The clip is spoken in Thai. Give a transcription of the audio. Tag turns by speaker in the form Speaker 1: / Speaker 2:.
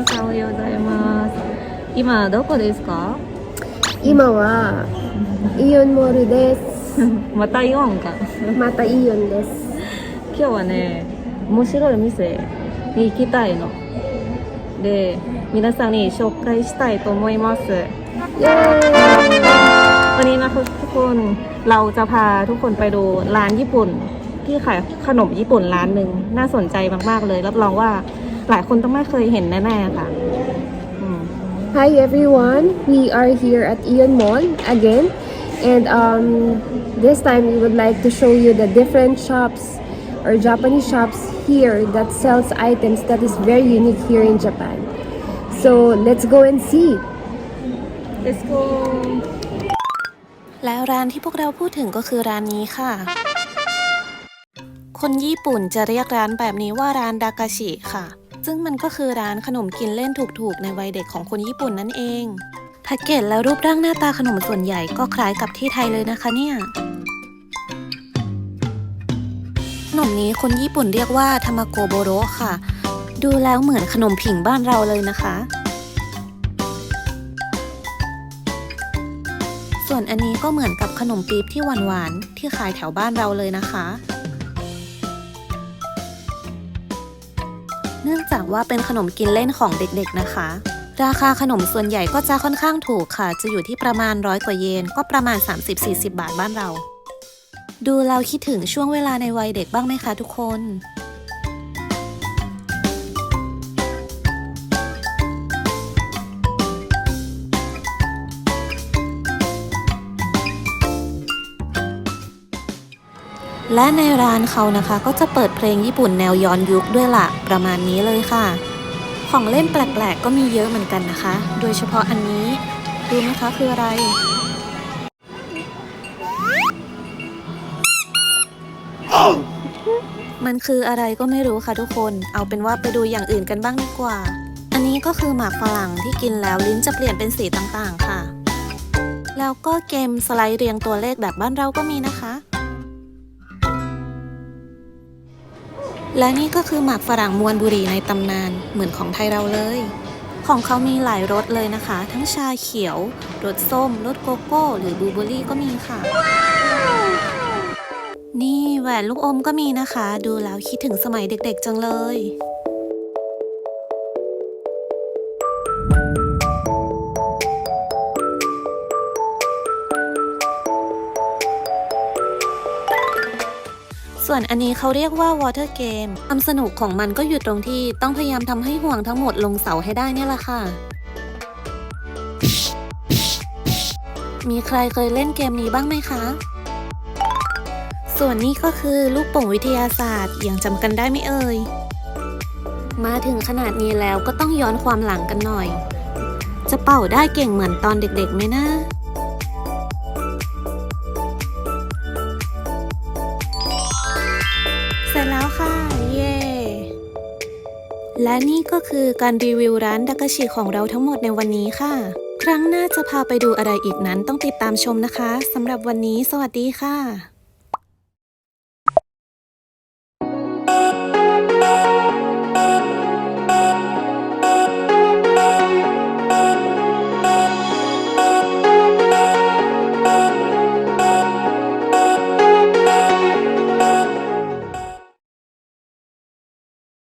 Speaker 1: 皆さんおはようございます今どこですか
Speaker 2: 今はイオンモールです。
Speaker 1: またイオンか
Speaker 2: またイオンです。
Speaker 1: 今日はね面白い店に行きたいので皆さんに紹介したいと思います
Speaker 2: เย้
Speaker 1: วันนี้นะทุกคนเราจะพาทุกคนไปดูร้านญี่ปุ่น ที่ขายขนมญี่ปุ่นร้านหนึ่งน่าสนใจมากๆเลย รับรองว่า หลายคนต้องไม่เคยเห็นแน่ๆค่ะอืม
Speaker 2: Hi everyone, we are here at Ion Mall again and um, this time we would like to show you the different shops or Japanese shops here that sells items that is very unique here in Japan. So let's go and see.
Speaker 1: Let's go
Speaker 3: แล้วร้านที่พวกเราพูดถึงก็คือร้านนี้ค่ะ คนญี่ปุ่นจะเรียกร้านแบบนี้ว่าร้านดากาชิค่ะ ซึ่งมันก็คือร้านขนมกินเล่นถูกๆ ในวัยเด็กของคนญี่ปุ่นนั่นเองแพ็กเกจและรูปร่างหน้าตาขนมส่วนใหญ่ก็คล้ายกับที่ไทยเลยนะคะเนี่ยขนมนี้คนญี่ปุ่นเรียกว่าทามาโกโบโรค่ะ ดูแล้วเหมือนขนมผิงบ้านเราเลยนะคะ ส่วนอันนี้ก็เหมือนกับขนมปี๊บที่หวานๆที่ขายแถวบ้านเราเลยนะคะ เนื่องจากว่าเป็นขนมกินเล่นของเด็กๆนะคะ ราคาขนมส่วนใหญ่ก็จะค่อนข้างถูกค่ะ จะอยู่ที่ประมาณร้อยกว่าเยน ก็ประมาณ 30-40 บาทบ้านเรา ดูเราคิดถึงช่วงเวลาในวัยเด็กบ้างไหมคะทุกคน และในร้านเขานะคะก็จะเปิดเพลงญี่ปุ่นแนวย้อนยุคด้วยล่ะประมาณนี้เลยค่ะ ของเล่นแปลกๆ ก็มีเยอะเหมือนกันนะคะ โดยเฉพาะอันนี้ดูไหมคะคืออะไร มันคืออะไรก็ไม่รู้ค่ะทุกคน เอาเป็นว่าไปดูอย่างอื่นกันบ้างดีกว่า อันนี้ก็คือหมากฝรั่งที่กินแล้วลิ้นจะเปลี่ยนเป็นสีต่างๆ ค่ะ แล้วก็เกมสไลด์เรียงตัวเลขแบบบ้านเราก็มีนะคะ และนี่ก็คือหมากฝรั่งมวนบุรีในตำนานเหมือนของไทยเราเลย ของเขามีหลายรสเลยนะคะ ทั้งชาเขียว รสส้ม รสโกโก้ หรือบลูเบอร์รี่ก็มีค่ะ นี่แหวนลูกอมก็มีนะคะ ดูแล้วคิดถึงสมัยเด็กๆจังเลย ส่วนอันนี้เขาเรียกว่า water game ความสนุกของมันก็อยู่ตรงที่ต้องพยายามทำให้ห่วงทั้งหมดลงเสาให้ได้เนี่ยแหละค่ะ มีใครเคยเล่นเกมนี้บ้างไหมคะ ส่วนนี้ก็คือลูกโป่งวิทยาศาสตร์ยังจำกันได้ไหมเอ่ย มาถึงขนาดนี้แล้วก็ต้องย้อนความหลังกันหน่อย จะเป่าได้เก่งเหมือนตอนเด็กๆไหมนะ และนี่ก็คือการรีวิวร้านดักกะชิของเราทั้งหมดในวันนี้ค่ะ ครั้งหน้าจะพาไปดูอะไรอีกนั้นต้องติดตามชมนะคะสำหรับวันนี้ สวัสดีค่ะ